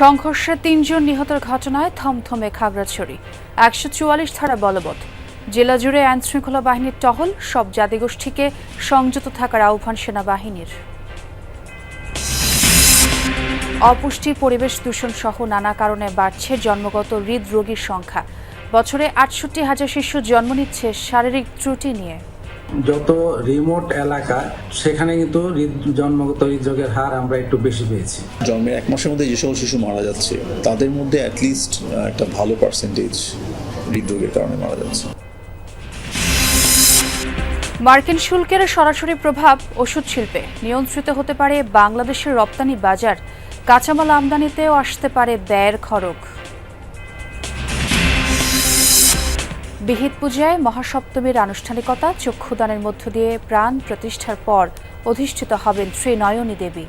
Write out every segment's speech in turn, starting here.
সংঘর্ষে তিনজন নিহতের ঘটনায় থমথমে খাগড়াছড়ি। একশো চুয়াল্লিশ ধারা বলবৎ। জেলা জুড়ে আইন শৃঙ্খলা বাহিনীর টহল, সব জাতিগোষ্ঠীকে সংযত থাকার আহ্বান সেনাবাহিনীর। অপুষ্টি, পরিবেশ দূষণ সহ নানা কারণে বাড়ছে জন্মগত হৃদরোগীর সংখ্যা। বছরে আটষট্টি হাজার শিশু জন্ম নিচ্ছে শারীরিক ত্রুটি নিয়ে। যত রিমোট এলাকা সেখানে কিন্তু হৃদ- জন্মগত হৃদরোগের হার আমরা একটু বেশি পেয়েছি। জন্মের এক মাসের মধ্যে যে সকল শিশু মারা যাচ্ছে তাদের মধ্যে অ্যাটলিস্ট একটা ভালো পার্সেন্টেজ হৃদরোগের কারণে মারা যাচ্ছে। মার্কিন শুল্কের সরাসরি প্রভাব ওষুধ শিল্পে। নিয়ন্ত্রিত হতে পারে বাংলাদেশের রপ্তানি বাজার। কাঁচামাল আমদানিতেও আসতে পারে ব্যয়ের খরচ বিহিত পূজায় মহাসপ্তমীর আনুষ্ঠানিকতা, চক্ষুদানের মধ্য দিয়ে প্রাণ প্রতিষ্ঠার পর অধিষ্ঠিত হবেন শ্রী নয়নী দেবী।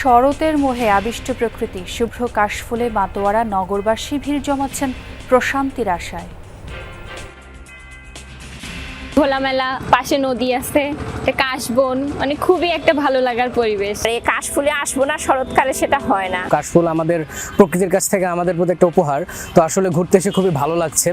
শরতের মোহে আবিষ্ট প্রকৃতি, শুভ্র কাশফুলে মাতোয়ারা নগরবাসী ভিড় জমাচ্ছেন প্রশান্তির আশায়। খোলামেলা পাশে নদী আছে কাশবন মানে খুবই একটা ভালো লাগার পরিবেশ। এই কাশফুলে আসব না শরৎকালে সেটা হয় না। কাশফুল আমাদের প্রকৃতির কাছ থেকে আমাদের প্রতি একটা উপহার। তো আসলে ঘুরতে এসে খুবই ভালো লাগছে।